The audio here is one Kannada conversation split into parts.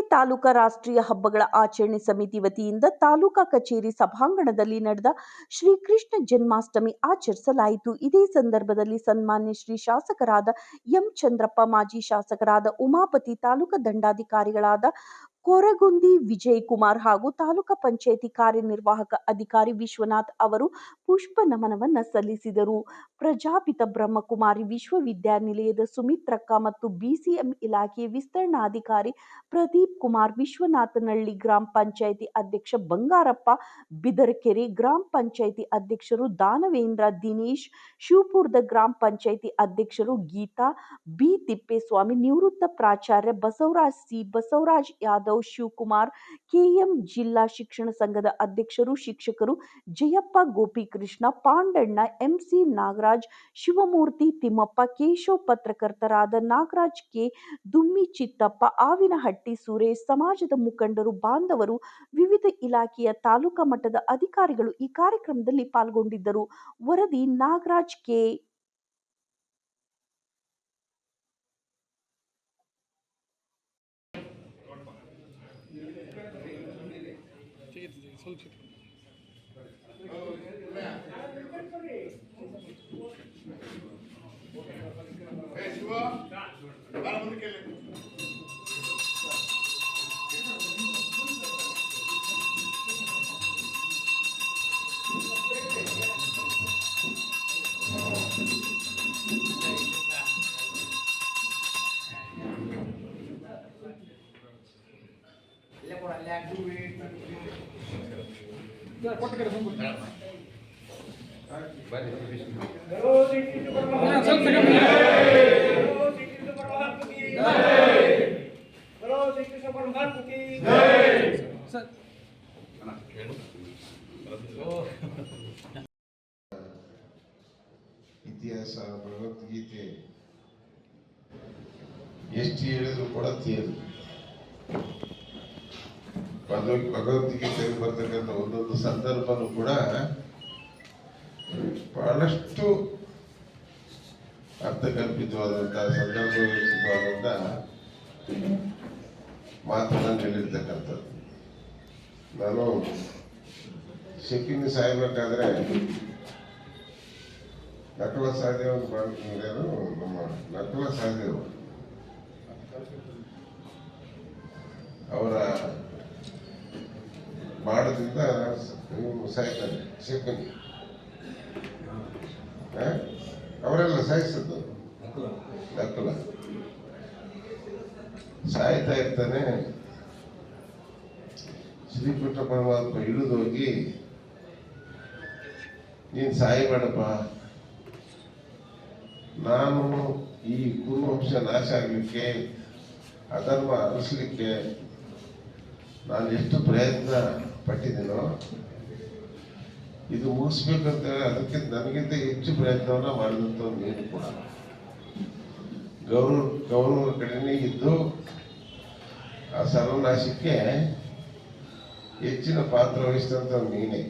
ತಾಲೂಕಾ ರಾಷ್ಟ್ರೀಯ ಹಬ್ಬಗಳ ಆಚರಣೆ ಸಮಿತಿ ವತಿಯಿಂದ ತಾಲೂಕಾ ಕಚೇರಿ ಸಭಾಂಗಣದಲ್ಲಿ ನಡೆದ ಶ್ರೀಕೃಷ್ಣ ಜನ್ಮಾಷ್ಟಮಿ ಆಚರಿಸಲಾಯಿತು. ಇದೇ ಸಂದರ್ಭದಲ್ಲಿ ಸನ್ಮಾನ್ಯ ಶ್ರೀ ಶಾಸಕರಾದ ಎಂ ಚಂದ್ರಪ್ಪ, ಮಾಜಿ ಶಾಸಕರಾದ ಉಮಾಪತಿ, ತಾಲೂಕಾ ದಂಡಾಧಿಕಾರಿಗಳಾದ ಕೊರಗುಂದಿ ವಿಜಯ್ ಕುಮಾರ್ ಹಾಗೂ ತಾಲೂಕಾ ಪಂಚಾಯಿತಿ ಕಾರ್ಯನಿರ್ವಾಹಕ ಅಧಿಕಾರಿ ವಿಶ್ವನಾಥ್ ಅವರು ಪುಷ್ಪ ನಮನವನ್ನ ಸಲ್ಲಿಸಿದರು. ಪ್ರಜಾಪಿತ ಬ್ರಹ್ಮಕುಮಾರಿ ವಿಶ್ವವಿದ್ಯಾನಿಲಯದ ಸುಮಿತ್ರಕ್ಕ ಮತ್ತು ಬಿಸಿಎಂ ಇಲಾಖೆಯ ವಿಸ್ತರಣಾಧಿಕಾರಿ ಪ್ರದೀಪ್ ಕುಮಾರ್ ವಿಶ್ವನಾಥನಹಳ್ಳಿ ಗ್ರಾಮ ಪಂಚಾಯಿತಿ ಅಧ್ಯಕ್ಷ ಬಂಗಾರಪ್ಪ, ಬಿದರಕೆರೆ ಗ್ರಾಮ ಪಂಚಾಯಿತಿ ಅಧ್ಯಕ್ಷರು ದಾನವೇಂದ್ರ ದಿನೇಶ್, ಶಿವಪುರದ ಗ್ರಾಮ ಪಂಚಾಯಿತಿ ಅಧ್ಯಕ್ಷರು ಗೀತಾ, ಬಿ ತಿಪ್ಪೇಸ್ವಾಮಿ, ನಿವೃತ್ತ ಪ್ರಾಚಾರ್ಯ ಬಸವರಾಜ್ ಸಿ ಬಸವರಾಜ್ ಯಾದವ್ ಶಿವಕುಮಾರ್, ಕೆಎಂ ಜಿಲ್ಲಾ ಶಿಕ್ಷಣ ಸಂಘದ ಅಧ್ಯಕ್ಷರು, ಶಿಕ್ಷಕರು ಜಯಪ್ಪ, ಗೋಪಿಕೃಷ್ಣ, ಪಾಂಡಣ್ಣ, ಎಂಸಿ ನಾಗರಾಜ್, ಶಿವಮೂರ್ತಿ ತಿಮ್ಮಪ್ಪ, ಕೇಶವ್ ಪತ್ರಕರ್ತರಾದ ನಾಗರಾಜ್ ಕೆ. ದುಮ್ಮಿ ಚಿತ್ತಪ್ಪ ಆವಿನಹಟ್ಟಿ ಸುರೇಶ್, ಸಮಾಜದ ಮುಖಂಡರು, ಬಾಂಧವರು, ವಿವಿಧ ಇಲಾಖೆಯ ತಾಲೂಕಾ ಮಟ್ಟದ ಅಧಿಕಾರಿಗಳು ಈ ಕಾರ್ಯಕ್ರಮದಲ್ಲಿ ಪಾಲ್ಗೊಂಡಿದ್ದರು. ವರದಿ ನಾಗರಾಜ್ ಕೆ. সংক্ষিপ্ত Hey, Shiva, I'm going to kill him. ಇತಿಹಾಸ ಭಗವದ್ಗೀತೆ. ಎಷ್ಟು ಹೇಳಿದ್ರು ಕೂಡ ತೀರು ಭಗವದ್ ಭಗವದ್ಗೀತೆಗೆ ಬರ್ತಕ್ಕಂಥ ಒಂದೊಂದು ಸಂದರ್ಭನೂ ಕೂಡ ಬಹಳಷ್ಟು ಅರ್ಥಕಲ್ಪಿತವಾದಂಥ ಸಂದರ್ಭವಾದಂಥ ಮಾತುಗಳನ್ನು ಹೇಳಿರ್ತಕ್ಕಂಥದ್ದು. ನಾನು ಶೆಕ್ಕಿನ ಸಾಯ್ಬೇಕಾದ್ರೆ ನಕುಲ ಸಹದೇವ್ ಮಾಡಿದ್ರು ನಮ್ಮ ನಕುಲ ಸಹದೇವ್ ಅವರ ಮಾಡದಿಂದ ನೀವು ಸಾಯ್ತಾನೆ ಸಿಬ್ಬಂದಿ? ಅವರೆಲ್ಲ ಸಾಯಿಸಿದ್ದು ನಕಲ. ಸಾಯ್ತಾ ಇರ್ತಾನೆ. ಶ್ರೀಕೃಷ್ಣ ಪರಮಾತ್ಮ ಇಳಿದೋಗಿ ನೀನು ಸಾಯಬೇಡಪ್ಪ. ನಾನು ಈ ಕುರುವಂಶ ನಾಶ ಆಗಲಿಕ್ಕೆ ಅಧರ್ಮ ಅರಸಲಿಕ್ಕೆ ನಾನು ಎಷ್ಟು ಪ್ರಯತ್ನ ಪಟ್ಟಿದ್ದೀನೋ ಇದು ಮುಗಿಸ್ಬೇಕಂತ ಅದಕ್ಕಿಂತ ನನಗಿಂತ ಹೆಚ್ಚು ಪ್ರಯತ್ನವನ್ನ ಮಾಡಿದಂಥ ನೀನು ಕೂಡ. ಗೌರವ ಗೌರವ ಕಡೆನೇ ಇದ್ದು ಆ ಸರ್ವನಾಶಕ್ಕೆ ಹೆಚ್ಚಿನ ಪಾತ್ರ ವಹಿಸಿದಂಥ ನೀನೇ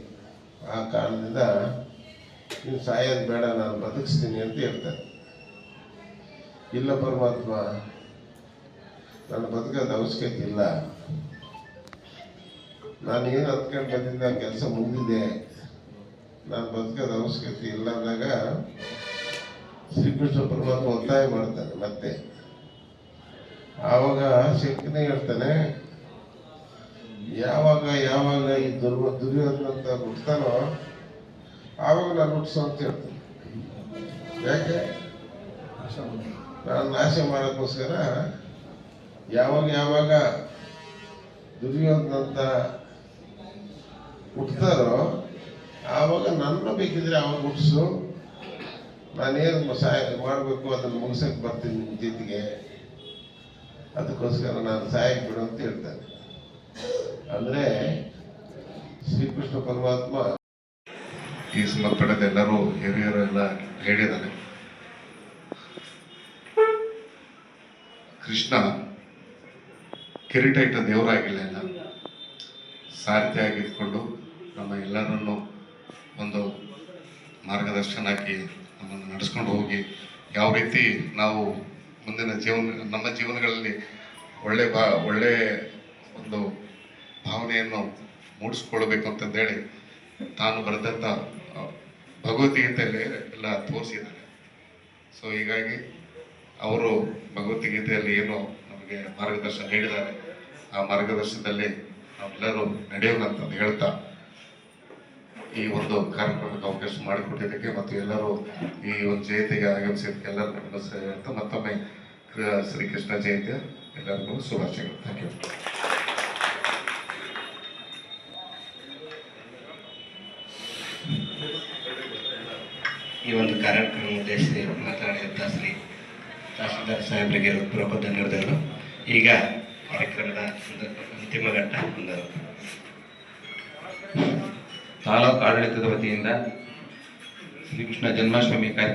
ಆ ಕಾರಣದಿಂದ ನೀನು ಸಾಯೋದು ಬೇಡ, ನಾನು ಬದುಕಿಸ್ತೀನಿ ಅಂತ ಹೇಳ್ತಾರೆ. ಇಲ್ಲ ಪರಮಾತ್ಮ, ನಾನು ಬದುಕೋದು ಅವಶ್ಯಕತೆ ಇಲ್ಲ. ನಾನು ಏನು ಹತ್ಕೊಂಡು ಬಂದಿದ್ದ ಕೆಲಸ ಮುಗಿದಿದೆ. ನಾನು ಬದುಕೋದು ಅವಶ್ಯಕತೆ ಇಲ್ಲ ಅಂದಾಗ ಶ್ರೀಕೃಷ್ಣ ಪರಮಾತ್ಮ ಒತ್ತಾಯ ಮಾಡ್ತಾನೆ ಮತ್ತೆ. ಆವಾಗ ಶಕ್ತಿನೇ ಹೇಳ್ತಾನೆ, ಯಾವಾಗ ಯಾವಾಗ ಈ ದುರ್ವ ದುರ್ಯೋಧನ ಅಂತ ಹುಡ್ತಾನೋ ಆವಾಗ ನಾನು ಹುಟ್ಟಿಸು ಅಂತ ಹೇಳ್ತೀನಿ. ಯಾಕೆ? ನಾನು ನಾಶ ಮಾಡೋಕ್ಕೋಸ್ಕರ ಯಾವಾಗ ಯಾವಾಗ ದುರ್ಯೋಧನ ಅಂತ ಹುಟ್ತಾರೋ ಆವಾಗ ನನ್ನ ಬೇಕಿದ್ರೆ ಅವಾಗ ಹುಟ್ಟಿಸು ನಾನೇನು ಸಹಾಯ ಮಾಡಬೇಕು ಅದನ್ನು ಮುಗಿಸಕ್ಕೆ ಬರ್ತೀನಿ ನಿಮ್ಮ ಜೊತೆಗೆ. ಅದಕ್ಕೋಸ್ಕರ ನಾನು ಸಹಾಯಕ್ಕೆ ಬಿಡು ಅಂತ ಹೇಳ್ತಾನೆ. ಅಂದರೆ ಶ್ರೀಕೃಷ್ಣ ಪರಮಾತ್ಮ ಈ ಸಂಬಂಧಪಟ್ಟಂತೆ ಎಲ್ಲರೂ ಹಿರಿಯರು ಎಲ್ಲ ಹೇಳಿದ್ದಾರೆ. ಕೃಷ್ಣ ಕಿರೀಟ ಇಟ್ಟ ದೇವರಾಗಿಲ್ಲ ಸಾರಥಿಯಾಗಿದ್ಕೊಂಡು ನಮ್ಮ ಎಲ್ಲರನ್ನು ಒಂದು ಮಾರ್ಗದರ್ಶನ ಹಾಕಿ ನಮ್ಮನ್ನು ನಡೆಸ್ಕೊಂಡು ಹೋಗಿ ಯಾವ ರೀತಿ ನಾವು ಮುಂದಿನ ಜೀವನ, ನಮ್ಮ ಜೀವನಗಳಲ್ಲಿ ಒಳ್ಳೆ ಬಾ ಒಳ್ಳೆ ಒಂದು ಭಾವನೆಯನ್ನು ಮೂಡಿಸ್ಕೊಳ್ಬೇಕು ಅಂತಂದೇಳಿ ತಾನು ಬರೆದಂಥ ಭಗವದ್ಗೀತೆಯಲ್ಲಿ ಎಲ್ಲ ತೋರಿಸಿದ್ದಾರೆ. ಸೊ ಹೀಗಾಗಿ ಅವರು ಭಗವದ್ಗೀತೆಯಲ್ಲಿ ಏನು ನಮಗೆ ಮಾರ್ಗದರ್ಶನ ನೀಡಿದ್ದಾರೆ. ಆ ಮಾರ್ಗದರ್ಶನದಲ್ಲಿ ನಾವೆಲ್ಲರೂ ನಡೆಯೋಣ ಅಂತಂದು ಹೇಳ್ತಾ, ಈ ಒಂದು ಕಾರ್ಯಕ್ರಮಕ್ಕೆ ಅವಕಾಶ ಮಾಡಿಕೊಟ್ಟಿದ್ದಕ್ಕೆ ಮತ್ತು ಎಲ್ಲರೂ ಈ ಒಂದು ಜಯಂತಿಗೆ ಆಗಮಿಸಿದ್ದಕ್ಕೆ ನಮಸ್ಕಾರ ಹೇಳ್ತಾ ಮತ್ತೊಮ್ಮೆ ಶ್ರೀ ಶ್ರೀಕೃಷ್ಣ ಜಯಂತಿ ಎಲ್ಲರಿಗೂ ಶುಭಾಶಯಗಳು. ಥ್ಯಾಂಕ್ ಯು ಈ ಒಂದು ಕಾರ್ಯಕ್ರಮ ಉದ್ದೇಶಿಸಿ ಮಾತನಾಡಿದಂಥ ಶ್ರೀ ತಹಸೀಲ್ದಾರ್ ಸಾಹೇಬರಿಗೆ ಹೃತ್ಪೂರ್ವಕ ಧನ್ಯವಾದಗಳು ಈಗ ಕಾರ್ಯಕ್ರಮದ ಒಂದು ಅಂತಿಮ ಘಟ್ಟ ಒಂದು ತಾಲೂಕು ಆಡಳಿತದ ವತಿಯಿಂದ ಶ್ರೀಕೃಷ್ಣ ಜನ್ಮಾಷ್ಟಮಿ ಕಾರ್ಯಕ್ರಮ